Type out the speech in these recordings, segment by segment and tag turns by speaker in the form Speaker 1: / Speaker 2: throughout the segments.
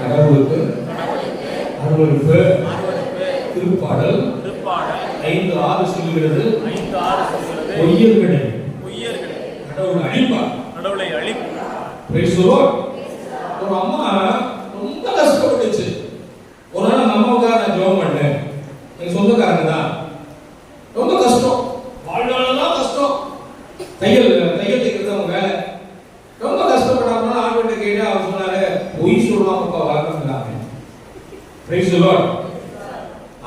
Speaker 1: கடவுளுக்கு அருளுக்கு திருப்பாடல் ஐந்து ஆறு சொல்லுகிறது
Speaker 2: ஐந்து ஆறு சொல்கிறது
Speaker 1: பொய்யர்களை கடவுள் அழிப்பார்.
Speaker 2: கடவுளை அழிப்பு
Speaker 1: Praise the Lord. ஒரு அம்மா ரொம்ப கஷ்டப்பட்டுச்சு ஒரு நாள் நம்ம அம்மாவுக்காக நான் ஜெபம் பண்ணேன் எங்க சொந்தக்காரங்க தான் ரொம்ப கஷ்டம் வாழ்நாளெல்லாம் கஷ்டம் தையல் தையல் தைக்கிறது அவங்க வேலை ரொம்ப கஷ்டப்பட்டாங்க ஆண்கிட்ட கேட்டு அவர் சொன்னாரு பொய் சொல்லாமப்பா வரணுங்கிறாங்க பிரைஸ் லார்ட்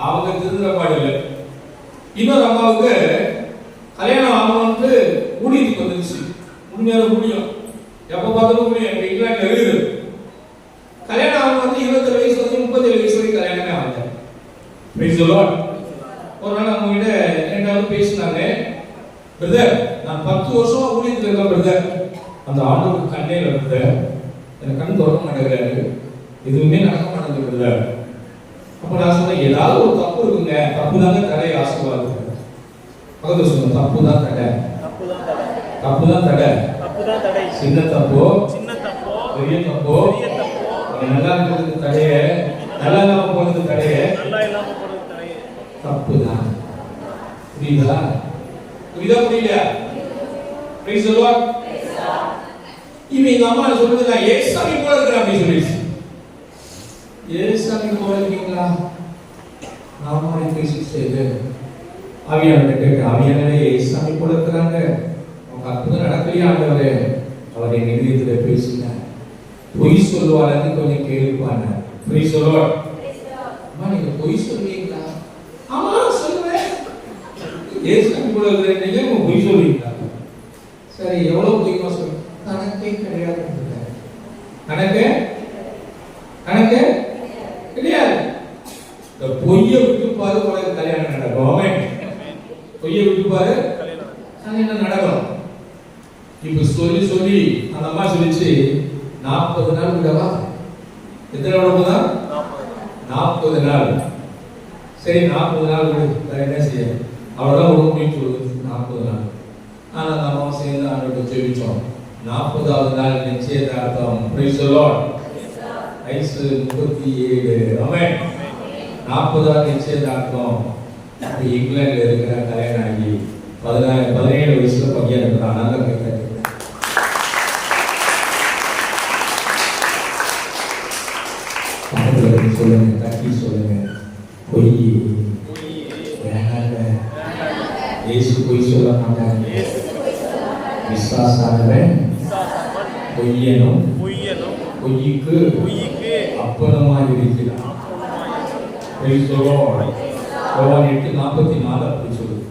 Speaker 1: அவங்க திருந்த பாடு இன்னொரு அம்மாவுக்கு கல்யாணம் ஆகணும்னு ஊழியத்துக்கு வந்துருச்சு. உண்மையான ஊழியம் எப்ப பார்த்தாலும் ஊழியம் எங்க இங்கிலாந்துல இருக்குது கல்யாணம் ஆகணும் வந்து இருபத்தேழு வயசு வந்து முப்பத்தேழு வயசு வரைக்கும் கல்யாணமே ஆகல. பிரைஸ் லார்ட் ஒரு நாள் அவங்க கிட்ட என்கிட்ட பேசினாங்க பிரதர் நான் பத்து வருஷமா ஊழியத்தில் இருக்கேன் பிரதர் அந்த ஆண்டவருக்கு கண்ணே இருந்த எனக்கு கண் திறக்க மாட்டேங்கிறாரு. எதுவுமே நடக்க மாட்டேங்கிறது பிரதர் அப்ப நான் சொன்னேன் ஏதாவது ஒரு தப்பு இருக்குங்க. தப்பு தாங்க தடை ஆசீர்வாதம் பக்கத்துல சொன்ன தப்பு தான் தடை.
Speaker 2: தப்புதான் தடை.
Speaker 1: தப்பு தான் தடை.
Speaker 2: தப்புதான் தடை.
Speaker 1: சின்ன தப்போ?
Speaker 2: சின்ன தப்போ?
Speaker 1: பெரிய தப்போ?
Speaker 2: பெரிய தப்போ?
Speaker 1: அவன் நல்லா இருக்கிறதுக்கு தடைய. நல்லா இல்லாம போனதுக்கு தடைய.
Speaker 2: நல்லா இல்லாம போறது தடை
Speaker 1: தப்பு தான் புரியுதா? புரியுதா புரியலையா? பிரைஸ் லார்ட் இவன் எங்க அம்மா சொல்றது நான் ஏசாமி போல இருக்கிறேன் அப்படின்னு சொல்லிடுச்சு. ஏசாமி போல இருக்கீங்களா? பேசி செய்து அவியான்கிட்ட கேட்க அவியானே ஏசாமி போல இருக்கிறாங்க. அவங்க அற்புதம் நடக்கலையா ஆண்டவரே. அவர் என் பேசினார். பொய் சொல்லுவாருன்னு கொஞ்சம் கேள்விப்பாங்க பொய் சொல்லுவார் அம்மா நீங்க பொய் சொல்லுவீங்களா ஆமா சொல்லுவேன். ஏசாமி போல நீங்க பொய் சொல்லுவீங்களா சரி எவ்வளவு பொய்மா சொல்லு. கணக்கே கிடையாது கணக்கு? கணக்கு? பொய்ய விட்டு பாரு உனக்கு கல்யாணம் நடக்கும். பொய்ய விட்டுப்பாரு விட்டு பாரு
Speaker 2: கல்யாணம்
Speaker 1: நடக்கும். இப்ப சொல்லி சொல்லி அந்த அம்மா சொல்லிச்சு நாற்பது நாள் விடவா? எத்தனை நாள் தான்
Speaker 2: நாற்பது
Speaker 1: நாள். சரி நாற்பது நாள் விடு. வேற என்ன செய்ய? அவ்வளோதான் உடம்பு முடியும் சொல்லுது நாற்பது நாள். ஆனால் அந்த அம்மா சேர்ந்து ஆண்டோட ஜெபிச்சோம். நாற்பதாவது நாள் நிச்சயதார்த்தம். பிரைஸ் லார்ட் வயசு முப்பத்தி ஏழு. அவன் நாற்பதாவது நிச்சயதார்த்தம். அப்ப இங்கிலாந்துல இருக்கிற கல்யாணம் ஆகி பதினாறு பதினேழு வயசுல இருக்கிறான் நல்ல பக்கத்துல சொல்லுங்க தட்டி சொல்லுங்க. பொய். இயேசு பொய் சொல்ல மாட்டாங்க விசுவாசானவன் பொய்யனும்
Speaker 2: பொய்யனும்
Speaker 1: பொய்யுக்கு
Speaker 2: பொய்க்கு
Speaker 1: அப்பனமாய் இருக்கிறான் எட்டு நாற்பத்தி நாலு அப்படி சொல்லுது.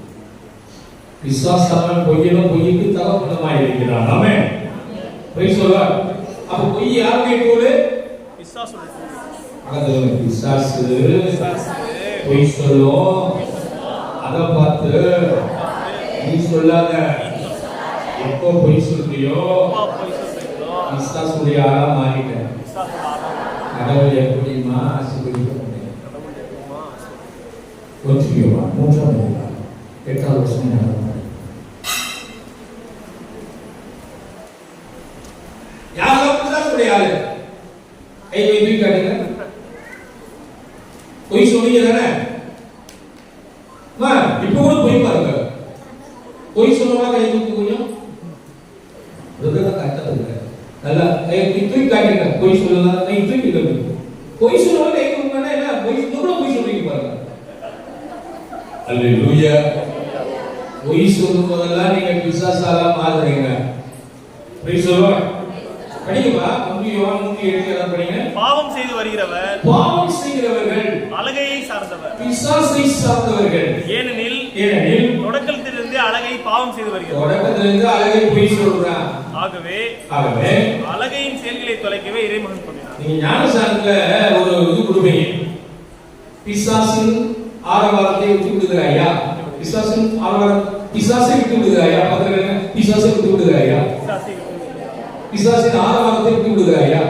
Speaker 1: விசுவாசானவன் பொய்யனும் பொய்யுக்கு தகப்பனமாய் இருக்கிறான் ஆமென் Praise சொல்ல அப்ப பொய் யாருடைய கூடு? அது பொய் சொல்லும் அதை பார்த்து நீ சொல்லாத. எப்போ பொய் சொல்றியோ
Speaker 2: பொய்
Speaker 1: ஆளா மாறிட்டேன் கடவுள் எப்படிமா ஆசீர்வதிக்க ஒற்றுமையோவா மூன்றாம் அதிகாரம் எட்டாவது வருஷம் ஞாபகம் யாரும் ஆளு கை வைத்து காட்டுங்க பொய் சொன்னீங்க தானே அம்மா, இப்ப கூட பொய் பாருங்க பொய் சொன்னா கை தூக்கு கொஞ்சம் கட்டதுங்க நல்லா கை தூக்கி காட்டுங்க பொய் சொல்லலாம் கை தூக்கி காட்டுங்க பொய் சொல்லுவா கை தூக்குனா என்ன பொய் எவ்வளவு பொய் சொல்றீங்க பாருங்க அல்லேலூயா பொய் சொல்லும் போதெல்லாம் நீங்க பிசாசாலா மாறுறீங்க பொய் சொல்லுவா படிங்கப்பா நூற்றி யோவான் எட்டு எல்லாம் படிங்க.
Speaker 2: பாவம் செய்து வருகிறவர்
Speaker 1: பாவம் செய்கிறவர்கள்
Speaker 2: அழகையை சார்ந்தவர்.
Speaker 1: பிசாசை சார்ந்தவர்கள்.
Speaker 2: ஏனெனில்
Speaker 1: ஏனெனில்
Speaker 2: தொடக்கத்திலிருந்தே அழகை பாவம் செய்து வருகிறார்
Speaker 1: தொடக்கத்திலிருந்து அழகை பொய் சொல்றான்.
Speaker 2: ஆகவே
Speaker 1: ஆகவே
Speaker 2: அழகையின் செயல்களை தொலைக்கவே இறைமகன் பண்ணினார்
Speaker 1: நீங்க ஞானசாரத்துல ஒரு இது கொடுப்பீங்க. பிசாசின் ஆரவாரத்தை விட்டு விடுகிறாயா பிசாசின் ஆரவாரம் பிசாசை விட்டு விடுகிறாயா பத்திரங்க பிசாசை விட்டு விடுகிறாயா பிசாசின் ஆரவாரத்தை விட்டு விடுகிறாயா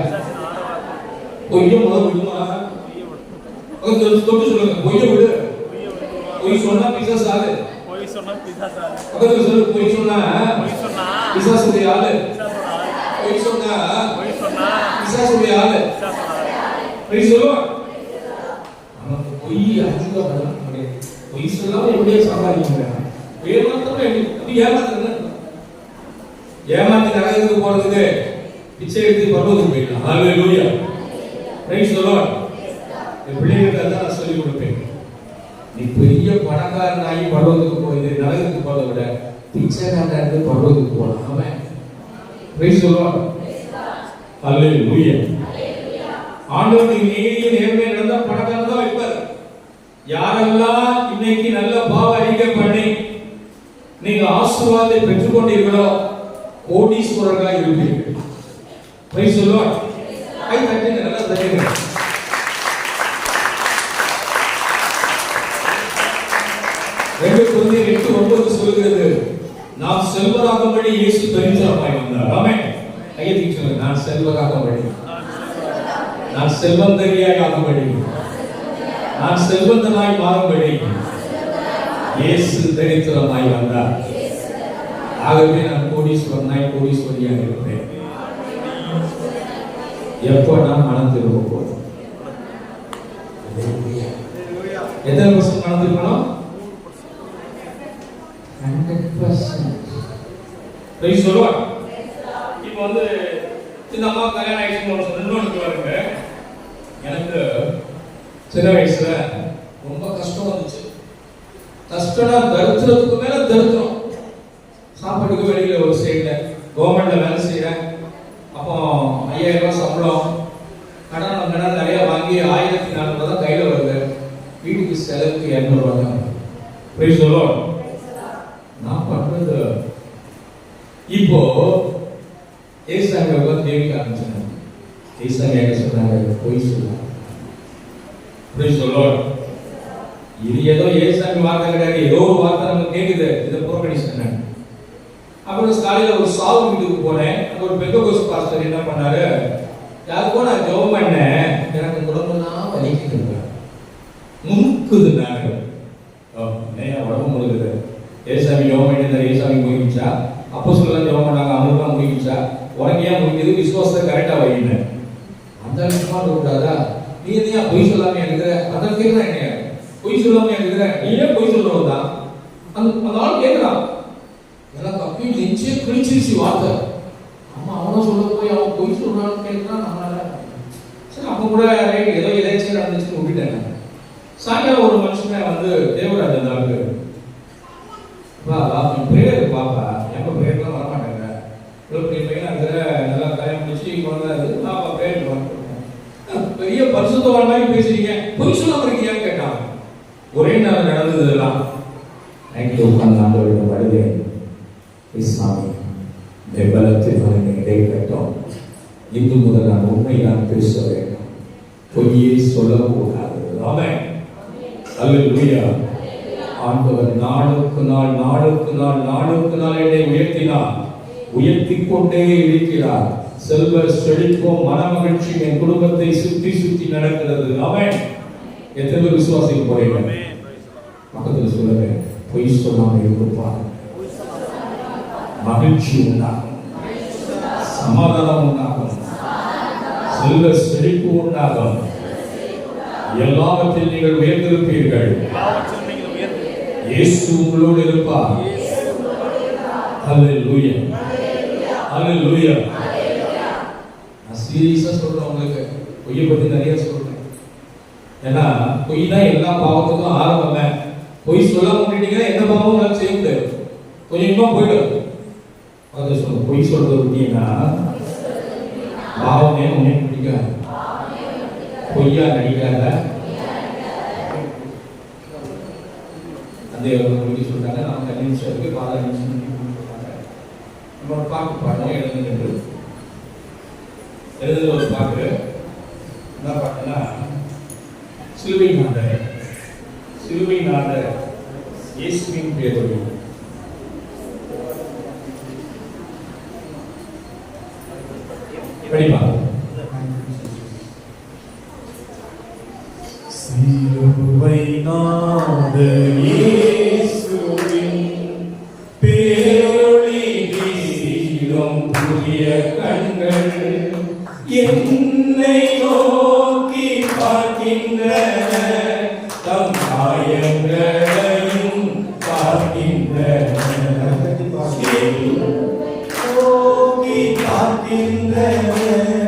Speaker 1: பொய்ய முதல் விடுமா? தொட்டு சொல்லுங்க. பொய்ய விடு. பொய் சொன்னா பிசாசு ஆளு.
Speaker 2: பொய் சொன்னா பிசாசாரு
Speaker 1: பக்கத்துல சொல்லு பொய் சொன்னா
Speaker 2: பொய் சொன்னா
Speaker 1: பிசாசுடைய ஆளு.
Speaker 2: ஆளு.
Speaker 1: பொய் சொன்னா
Speaker 2: பொய் சொன்னா
Speaker 1: ஆளு.
Speaker 2: ஆளு.
Speaker 1: அதிகம் வரலாம் கிடையாது. பொய் சொல்லாம எப்படியே சம்பாதிக்க ஏமாத்தம் எப்படி ஏமாத்துறது ஏமாத்தி நரகத்துக்கு போறதுக்கு பிச்சை எடுத்து பருவத்துக்கு போயிடலாம். ஹalleluya பிரைஸ் தி லார்ட் என் பிள்ளைகளுக்கு அதான் நான் சொல்லிக் கொடுப்பேன். நீ பெரிய பணக்காரன் ஆகி பருவத்துக்கு போய் நரகத்துக்கு போறதை விட பிச்சைக்காரன் இருந்து பருவத்துக்கு போகலாம் ஆமென் பிரைஸ் தி லார்ட் ஹalleluya ஆண்டவர் நீ நீதிய நேர்மை நடந்தா பணக்காரன் தான் வைப்பார். யாரெல்லாம் இன்னைக்கு நல்ல பாவ அறிக்கை பண்ணி நீங்க ஆசீர்வாதத்தை பெற்றுக்கொண்டீர்களோ கோடீஸ்வரர்களாக இருப்பீர்கள். பிரைஸ் தி கை தட்டுங்க நல்லா தட்டுங்க ரெண்டு குழந்தைகள் எட்டு ஒன்பது சொல்கிறது நாம் செல்வராகும்படி இயேசு தரிசனமாய் வந்தார். ஆமென். கையை தூக்கி நான் செல்வராகும்படி நான் செல்வந்தரியாய் ஆகும்படி நான் செல்வந்தனாய் மாறும்படி இயேசு தரித்திரமாய் வந்தார். ஆகவே நான் கோடீஸ்வரனாய் கோடீஸ்வரியாக இருப்பேன். எப்போ நான் மனம் திரும்ப போதும் எத்தனை பர்சன்ட் மனம் திரும்பணும்? ஹண்ட்ரட் பர்சன்ட் சொல்லுவாங்க இப்போ வந்து இந்த அம்மா கல்யாணம் ஆயிடுச்சுன்னு ஒரு சொன்ன இன்னொன்று பாருங்க எனக்கு சின்ன வயசுல ரொம்ப கஷ்டம் வந்துச்சு. கஷ்டம்னா தருத்திரத்துக்கு மேல தருத்திரம். சாப்பாட்டுக்கு வெளியில ஒரு சைடுல கவர்மெண்ட்ல வேலை செய்யறேன் அப்போ ஐயாயிரம் ரூபாய் சம்பளம். கடன் கடன் நிறைய வாங்கி ஆயிரத்தி நானூறு தான் கையில வருது. வீட்டுக்கு செலவுக்கு இரநூறுவா தான். போய் சொல்லுவோம் நான் பண்றது. இப்போ ஏசாங்க உட்காந்து தேவிக்க ஆரம்பிச்சாங்க ஏசாங்க என்ன சொன்னாங்க போய் சொன்னாங்க பிரைஸ் தி லார்ட் இது ஏதோ ஏசாமி வார்த்தை கிடையாது ஏதோ ஒரு வார்த்தை நம்ம கேட்குது இதை புறக்கணிச்சுட்டேன் சொன்னாங்க அப்புறம் காலையில் ஒரு சாவு வீட்டுக்கு போனேன். அங்க ஒரு பெந்தகோஸ் பாஸ்டர் என்ன பண்ணாரு? யாருக்கோ நான் ஜெபம் பண்ணேன். எனக்கு உடம்புலாம் வலிக்குதுங்க. முறுக்குதுன்னாரு ஓ, உடம்பு முழுகுது ஏசாமி ஜெபம் பண்ணியிருந்தார் ஏசாமி முடிஞ்சா அப்போ சொல்லலாம் ஜெபம் பண்ணாங்க அவங்களுக்குலாம் முடிஞ்சா உனக்கு ஏன் முடிக்குது விசுவாசத்தை கரெக்டாக வைங்க அந்த விஷயமா இருக்கக்கூடாதா நீ என்னையா பொய் சொல்லாம இருக்கிற? அதான் கேட்கிறேன் என்னைய பொய் சொல்லாம இருக்கிற? நீ ஏன் பொய் சொல்றவன் தான் அந்த அந்த ஆள் கேட்கிறான் எனக்கு அப்பயும் நெஞ்சே கிழிச்சிருச்சு வார்த்தை. அம்மா அவனும் சொல்ல போய் அவன் பொய் சொல்றான்னு கேட்கிறான் நம்மளால சரி அப்போ கூட ரைட் ஏதோ எதாச்சும் நடந்துச்சுன்னு விட்டுட்டேன். சாயங்காலம் ஒரு மனுஷன் வந்து தேவராஜ் அந்த ஆளுக்கு வா வா பிரேயர் பாப்பா எங்க பிரேயர்லாம் வர மாட்டாங்க இவ்வளோ பெரிய பையனா இருக்கிற நல்லா கல்யாணம் முடிச்சு குழந்தை இருக்கு பாப்பா பிரேயர் வர பெரிய போற மாதிரி பேசுறீங்க. பொய் சொல்லாம இருக்கீங்கன்னு கேட்டாங்க ஒரே நாள் நடந்தது எல்லாம் நைட்டு உட்கார்ந்து ஆண்டவரிடம் வருவேன் இஸ்லாமி பலத்தில் என்னை இடைப்பட்டோம். இன்று முதல் நான் உண்மை பேச வேண்டும். பொய்யே சொல்லக்கூடாது ஆமென். அல்லா ஆண்டவர் நாளுக்கு நாள் நாளுக்கு நாள் நாளுக்கு நாள் என்னை உயர்த்தினார். உயர்த்தி கொண்டே இருக்கிறார். செல்வ செழிப்போம் மனமகிழ்ச்சி என் குடும்பத்தை சுத்தி சுத்தி நடக்கிறது. அவன் எத்தனை பேர் விசுவாசிக்க போறீங்க. பக்கத்துல சொல்லுங்க. பொய் சொல்லாம இருப்பார் மகிழ்ச்சி உண்டாகும். சமாதானம் உண்டாகும். செல்வ செழிப்பு உண்டாகும். எல்லாவற்றில் நீங்கள் உயர்ந்திருப்பீர்கள். இயேசு உங்களோடு இருப்பார். ஹalleluya ஹalleluya நான் சீரியஸா சொல்றேன் உங்களுக்கு. பொய்யை பத்தி நிறைய சொல்றேன். ஏன்னா பொய் தான் எல்லா பாவத்துக்கும் ஆரம்பமே. பொய் சொல்ல விட்டுட்டீங்கன்னா எந்த பாவமும் நான் செய்ய முடியாது. கொஞ்சம் கொஞ்சமா போயிடும் அதை சொல்ல பொய் சொல்றது விட்டீங்கன்னா பாவமே உன்னே பிடிக்காது. பொய்யா நடிக்காத. அந்த உங்களுக்கு சொல்றாங்க நான் அஞ்சு நிமிஷம் இருக்கு பாத நிமிஷம் நம்ம ஒரு பாட்டு பாடுறோம் எழுதுகிற ஒரு பாட்டு என்ன பாட்டுன்னா சிலுவை நாதர் சிலுவை நாதர் இயேசுவின் பேரொழி. படிப்பாங்க பார்க்கின்றன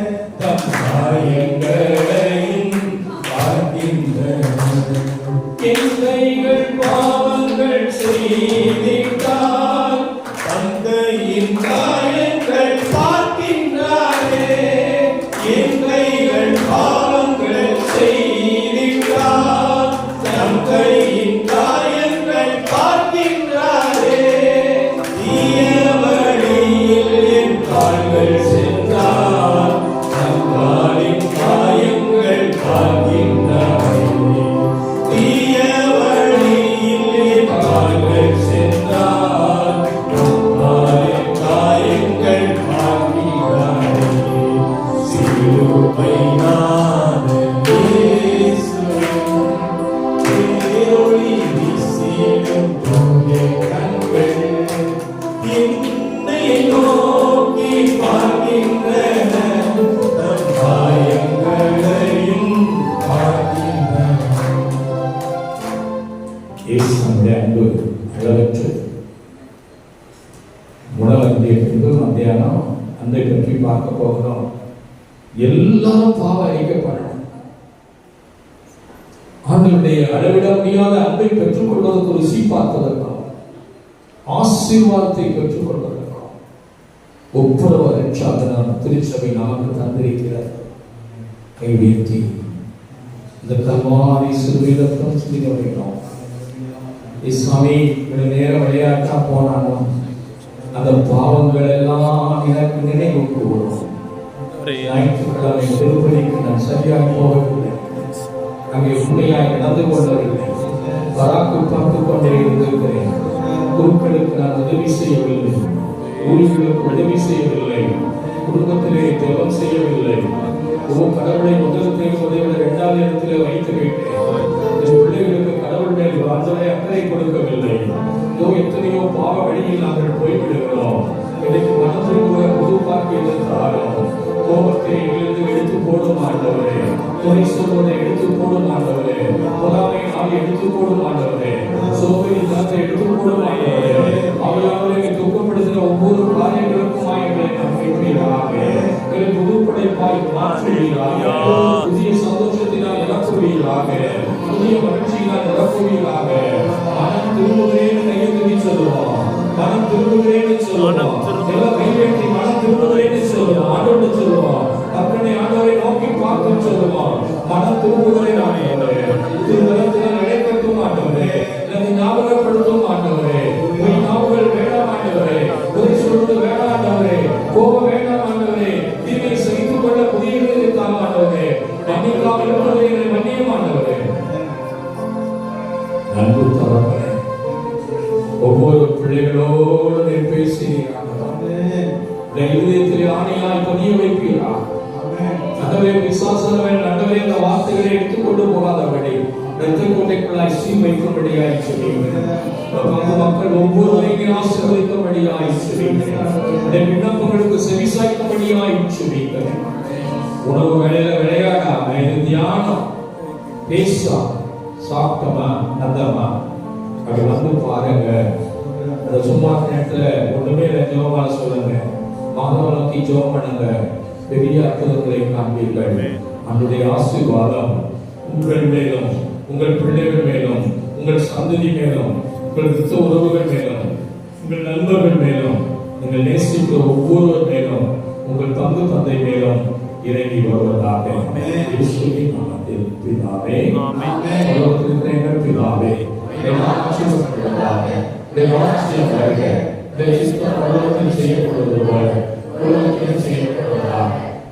Speaker 1: அளவிட முடியாத அன்பை பெற்றுக் கொள்வதற்கு ருசி பார்ப்பதற்காக ஆசீர்வாதத்தை பெற்றுக் கொள்வதற்காக ஒப்புரவ ரட்சாதனம் திருச்சபை நமக்கு தந்திருக்கிறார். கை உயர்த்தி இந்த கல்வாரி சிறுவிதத்தம் சிந்திக்க வைக்கிறோம் இஸ்லாமி இவ்வளவு நேரம் விளையாட்டா போனாலும் அந்த பாவங்கள் எல்லாம் எனக்கு நினைவுக்கு வரும். ஞாயிற்றுக்கிழமை திருப்பதிக்கு நான் சரியாக போகவில்லை. அங்கே உண்மையாய் நடந்து கொள்ளவில்லை பராக்கு பார்த்து கொண்டே இருந்திருக்கிறேன். குருக்களுக்கு நான் உதவி செய்யவில்லை. ஊழியர்களுக்கு உதவி செய்யவில்லை. குடும்பத்திலே தேவம் செய்யவில்லை. ஓ கடவுளை முதல் தேர்வதை விட இரண்டாவது இடத்திலே வைத்து விட்டேன் என் பிள்ளைகளுக்கு கடவுள் மேல் வாழ்ந்தவரை அக்கறை கொடுக்கவில்லை. இதோ எத்தனையோ பாவ வழியில் நாங்கள் போய்விடுகிறோம். எனக்கு மனதில் கூட புது பார்க்க இருந்தாலும் கோபத்தை எங்களிருந்து எடுத்து போடும் ஆண்டவரே. குறை சொல்வதை எடுத்து போடும் ஆண்டவரே. பொறாமை நாள் எடுத்து போடும் ஆண்டவரே. சோவை இல்லாத எடுத்து போடும் ஆண்டவரே. அவையாவரை துக்கப்படுத்துகிற ஒவ்வொரு காரியங்களுக்கும் எங்களை நம்பிக்கையாக எங்களை புதுப்படைப்பாய் மாற்றுவீராக. புதிய சந்தோஷத்தினால் நிரப்புவீராக புதிய மகிழ்ச்சியினால் நிரப்புவீராக மனம் திரும்புகிறேன் கையெழுதி சொல்லுவோம். மனம் திரும்புகிறேன்னு சொல்லுவோம். எல்லாம் மனம் திரும்புகிறேன்னு சொல்லுவோம் ஆண்டோடு சொல்லுவோம் ஆண்டவரை நோக்கி பார்க்க சொல்லுவோம் மனம் திரும்புகிறேன் அந்தவே விசுவாசனவன் அந்தவே அந்த வார்த்தைகளை எடுத்துக்கொண்டு போகாதபடி இரத்த கோட்டைக்குள்ளாய் சீ வைக்கும்படியாய் சொல்லுங்கள் மக்கள் ஒவ்வொருவரையும் ஆசீர்வதிக்கும்படியாய் சொல்லுங்கள் இந்த விண்ணப்பங்களுக்கு செவிசாய்க்கும்படியாய் சொல்லுங்கள் உணவு வேலையில விளையாடாம இது தியானம். பேசா சாப்பிட்டமா நல்லமா அப்படி வந்து பாருங்க. அந்த சும்மா நேரத்தில் ஒன்றுமே இல்லை ஜோமான சொல்லுங்க. மாதவ ஜோம் பண்ணுங்க. பெரிய அற்புதங்களை காண்பீர்கள் அன்றைய ஆசீர்வாதம் உங்கள் மேலும் உங்கள் பிள்ளைகள் மேலும் உங்கள் சந்ததி மேலும் உங்கள் வித்த உறவுகள் மேலும் உங்கள் நண்பர்கள் மேலும் நீங்கள் நேசிக்கிற ஒவ்வொருவர் மேலும் உங்கள் தந்து தந்தை மேலும் இறங்கி வருவதாக பிதாவே. எங்கள் பிதாவே செய்யப்படுவது போல செய்யப்படுவது